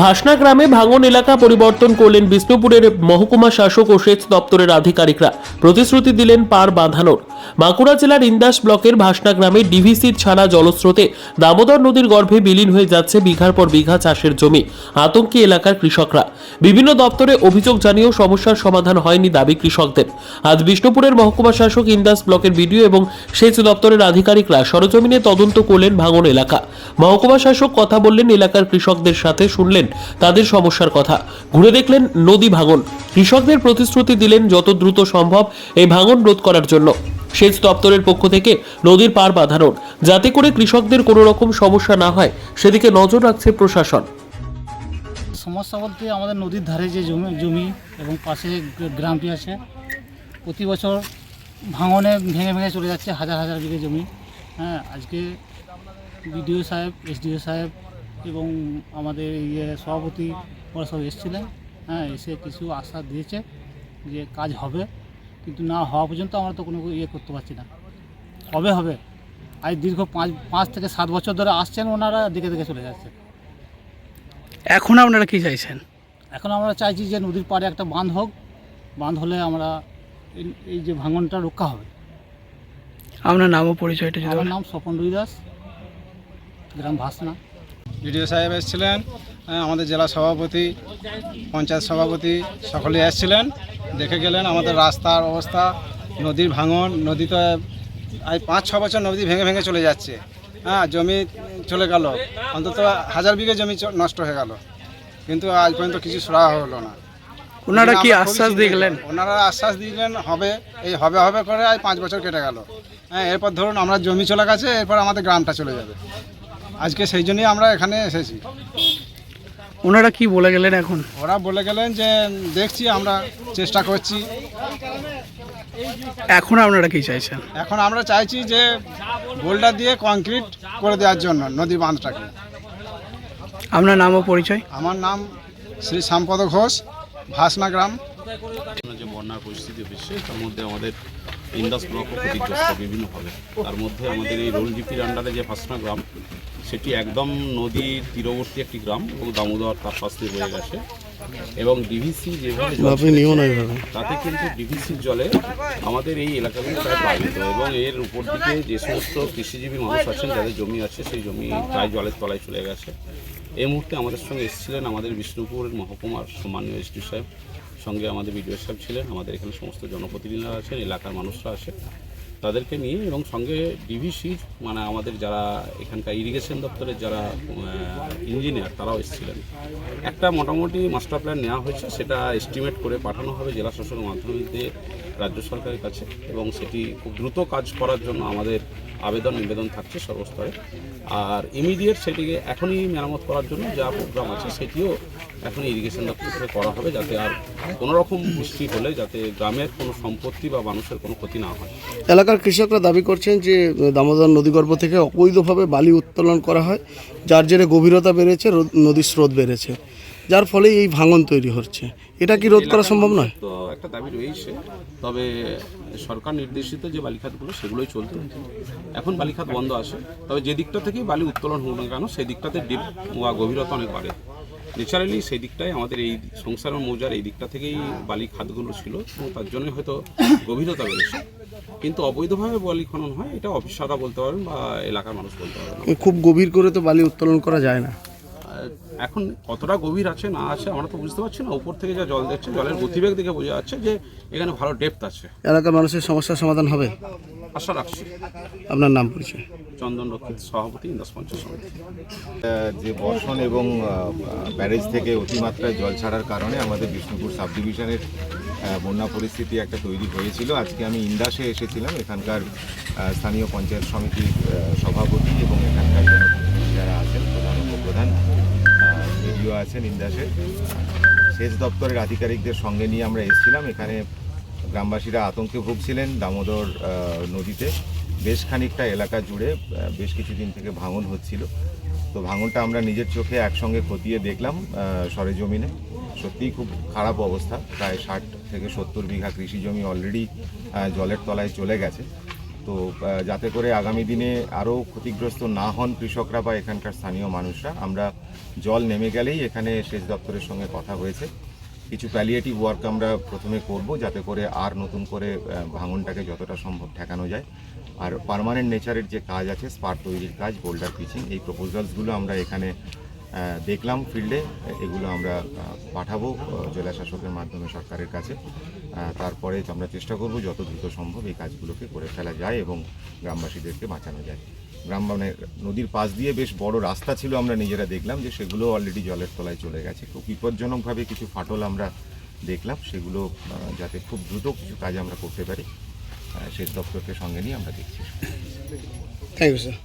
ভাসনা গ্রামে ভাঙন এলাকা পরিবর্তন করলেন বিষ্ণুপুরের মহকুমা শাসক ও সেচ দপ্তরের আধিকারিকরা। প্রতিশ্রুতি দিলেন পার বাঁধানোর। বাঁকুড়া জেলার ইন্দাস ব্লকের ভাসনা গ্রামে ডিভিসির ছাড়া জলস্রোতে দামোদর নদীর গর্ভে বিলীন হয়ে যাচ্ছে বিঘার পর বিঘা চাষের জমি, আতঙ্কি এলাকার কৃষকরা। বিভিন্ন দপ্তরে অভিযোগ জানিয়েও সমস্যার সমাধান হয়নি দাবি কৃষকদের। আজ বিষ্ণুপুরের মহকুমা শাসক ইন্দাস ব্লকের বিডিও এবং সেচ দপ্তরের আধিকারিকরা সরজমিনে তদন্ত করলেন ভাঙন এলাকা। মহকুমা শাসক কথা বললেন এলাকার কৃষকদের সাথে শুনলেন তাদের সমস্যার কথা। ঘুরে দেখলেন নদী ভাঙন। কৃষকদের প্রতিশ্রুতি দিলেন যত দ্রুত সম্ভব এই ভাঙন রোধ করার জন্য। সেচ দপ্তরের পক্ষ থেকে নদীর পার বাঁধানোর। যাতে করে কৃষকদের কোনো রকম সমস্যা না হয়, সেদিকে নজর রাখছে প্রশাসন। সমস্যা বলতে আমাদের নদীর ধারে যে জমি জমি এবং পাশে গ্র- গ্রামটি আছে, প্রতি বছর ভাঙনে ভেঙে ভেঙে চলে যাচ্ছে হাজার হাজার বিঘে জমি। হ্যাঁ আজকে বিডিও সাহেব, এসডিও সাহেব এবং আমাদের ইয়ে সভাপতি ওরা সব এসেছিলেন। হ্যাঁ এসে কিছু আশা দিয়েছে যে কাজ হবে। কিন্তু না হওয়া পর্যন্ত আমরা তো কোনো ইয়ে করতে পারছি না। হবে হবে। আজ দীর্ঘ পাঁচ পাঁচ থেকে সাত বছর ধরে আসছেন ওনারা দেখে দেখে চলে যাচ্ছে। এখন আপনারা কি চাইছেন? এখন আমরা চাইছি যে নদীর পাড়ে একটা বাঁধ হোক। বাঁধ হলে আমরা এই- যে ভাঙনটা রক্ষা হবে। আপনার নাম পরিচয়টা আমার নাম স্বপন রুই দাস গ্রাম ভাসনা। বিডিও সাহেব এসেছিলেন হ্যাঁ, আমাদের জেলা সভাপতি পঞ্চায়েত সভাপতি সকলেই এসেছিলেন দেখে গেলেন আমাদের রাস্তার অবস্থা নদীর ভাঙন নদীতে আজ পাঁচ ছ বছর নদী ভেঙে ভেঙে চলে যাচ্ছে। হ্যাঁ জমি চলে গেল অন্তত হাজার বিঘে জমি নষ্ট হয়ে গেল। কিন্তু আজ পর্যন্ত কিছু সুরাহা হলো না। ওনারা কি আশ্বাস গেলেন ওনারা আশ্বাস দিলেন হবে এই হবে হবে করে আজ পাঁচ বছর কেটে গেল। হ্যাঁ এরপর ধরুন আমরা জমি চলে গেছে এরপর আমাদের গ্রামটা চলে যাবে। আজকে সেই জন্যই আমরা এখানে এসেছি। ওনারা কি বলে গেলেন এখন? ওরা বলে গেলেন যে দেখছি আমরা চেষ্টা করছি। এখন আপনারা কি চাইছেন? এখন আমরা চাইছি যে বোল্ডার দিয়ে কংক্রিট করে দেওয়ার জন্য নদী বাঁধটাকে। আপনার নাম ও পরিচয়? আমার নাম শ্রী শ্যামপদ ঘোষ ভাসনা গ্রাম। যে বন্যার পরিস্থিতি হচ্ছে তার মধ্যে আমাদের ইন্দাস ব্লকও ক্ষতিগ্রস্ত বিভিন্নভাবে। তার মধ্যে আমাদের এই রোল জিপির আন্ডারে যে ভাসনা গ্রাম সেটি একদম নদীর তীরবর্তী একটি গ্রাম এবং দামোদর তার পাশ দিয়ে বয়ে গেছে। এবং ডিভিসি যেভাবে তাতে কিন্তু ডিভিসির জলে আমাদের এই এলাকাগুলো প্রায় প্লাবিত এবং এর উপর দিকে যে সমস্ত কৃষিজীবী মানুষ আছেন যাদের জমি আছে সেই জমি প্রায় জলের তলায় চলে গেছে। এই মুহূর্তে আমাদের সঙ্গে এসেছিলেন আমাদের বিষ্ণুপুরের মহকুমার সম্মানীয় এসডি সাহেব। সঙ্গে আমাদের বিডিও সাহেব ছিলেন, আমাদের এখানে সমস্ত জনপ্রতিনিধিরা আছেন, এলাকার মানুষরা আছে তাদেরকে নিয়ে এবং সঙ্গে ডিভিসির মানে আমাদের যারা এখানকার ইরিগেশন দপ্তরের যারা ইঞ্জিনিয়ার তারাও এসেছিলেন। একটা মোটামুটি মাস্টার প্ল্যান নেওয়া হয়েছে, সেটা এস্টিমেট করে পাঠানো হবে জেলা শাসনের মাধ্যমে রাজ্য সরকারের কাছে এবং সেটি খুব দ্রুত কাজ করার জন্য আমাদের আবেদন নিবেদন থাকছে সর্বস্তরে। আর ইমিডিয়েট সেটিকে এখনই মেরামত করার জন্য যা প্রোগ্রাম আছে সেটিও এখন ইরিগেশন দপ্তর থেকে করা হবে যাতে আর কোনো রকম বৃষ্টি হলে যাতে গ্রামের কোনো সম্পত্তি বা মানুষের কোনো ক্ষতি না হয়। এলাকার কৃষকরা দাবি করছেন যে, দামোদর নদীগর্ভ থেকে অবৈধভাবে বালি উত্তোলন করা হয়, যার জেরে গভীরতা বেড়েছে নদীর স্রোত বেড়েছে, যার ফলে এই ভাঙন তৈরি হচ্ছে। এটা কি রোধ করা সম্ভব নয়? তো একটা দাবি রয়েছে। তবে সরকার নির্দেশিত যে বালিখাতগুলো সেগুলোই চলতো এখন বালিখাত বন্ধ আছে। তবে যে দিকটা থেকেই বালি উত্তোলন হোক না কেন সেই দিকটাতে ডিপ বা গভীরতা অনেক বাড়ে। ন্যাচারালি সেই দিকটাই আমাদের এই সংসারের মৌজার এই দিকটা থেকেই বালি খাতগুলো ছিল এবং তার জন্যই হয়তো গভীরতা বেড়েছে। কিন্তু অবৈধভাবে বালি খনন হয় এটা অফিসাররা বলতে পারেন বা এলাকার মানুষ বলতে পারেন। খুব গভীর করে তো বালি উত্তোলন করা যায় না। এখন কতটা গভীর আছে না আছে আমরা তো বুঝতে পারছি না। উপর থেকে যা জল দেখছে জলের গতিবেগ দেখে বোঝা যাচ্ছে যে এখানে ভালো ডেপথ আছে। এলাকার মানুষের সমস্যার সমাধান হবে? আশা রাখছি। আপনার নাম পরিচয়? চন্দন রক্ষিত সভাপতি ইন্দাস পঞ্চায়েত সমিতি। যে বর্ষণ এবং ব্যারেজ থেকে অতিমাত্রায় জল ছাড়ার কারণে আমাদের বিষ্ণুপুর সাব ডিভিশনের বন্যা পরিস্থিতি একটা তৈরি হয়েছিল। আজকে আমি ইন্দাসে এসেছিলাম এখানকার স্থানীয় পঞ্চায়েত সমিতির সভাপতি এবং এখানকার ভিডিও আছেন ইন্দাসের সেচ দপ্তরের আধিকারিকদের সঙ্গে নিয়ে আমরা এসেছিলাম। এখানে গ্রামবাসীরা আতঙ্কে ভুগছিলেন দামোদর নদীতে। বেশ খানিকটা এলাকা জুড়ে বেশ কিছুদিন থেকে ভাঙন হচ্ছিল। তো ভাঙনটা আমরা নিজের চোখে একসঙ্গে খতিয়ে দেখলাম সরেজমিনে। সত্যিই খুব খারাপ অবস্থা। প্রায় ষাট থেকে সত্তর বিঘা কৃষি জমি অলরেডি জলের তলায় চলে গেছে। তো যাতে করে আগামী দিনে আরও ক্ষতিগ্রস্ত না হন কৃষকরা বা এখানকার স্থানীয় মানুষরা, আমরা জল নেমে গেলেই এখানে সেচ দপ্তরের সঙ্গে কথা হয়েছে। কিছু প্যালিয়েটিভ ওয়ার্ক আমরা প্রথমে করব, যাতে করে আর নতুন করে ভাঙনটাকে যতটা সম্ভব ঠেকানো যায়। আর পার্মানেন্ট নেচারের যে কাজ আছে স্পার তৈরির কাজ বোল্ডার পিচিং এই প্রপোজালসগুলো আমরা এখানে দেখলাম ফিল্ডে, এগুলো আমরা পাঠাবো জেলা শাসকের মাধ্যমে সরকারের কাছে। তারপরে আমরা চেষ্টা করব যত দ্রুত সম্ভব এই কাজগুলোকে করে ফেলা যায় এবং গ্রামবাসীদেরকে বাঁচানো যায়। গ্রাম মানে নদীর পাশ দিয়ে বেশ বড় রাস্তা ছিল, আমরা নিজেরা দেখলাম যে সেগুলো অলরেডি জলের তলায় চলে গেছে। খুব বিপজ্জনকভাবে কিছু ফাটল আমরা দেখলাম, সেগুলো যাতে খুব দ্রুত কিছু কাজ আমরা করতে পারি সেচ দপ্তরকে সঙ্গে নিয়ে আমরা দেখছি। Thank you sir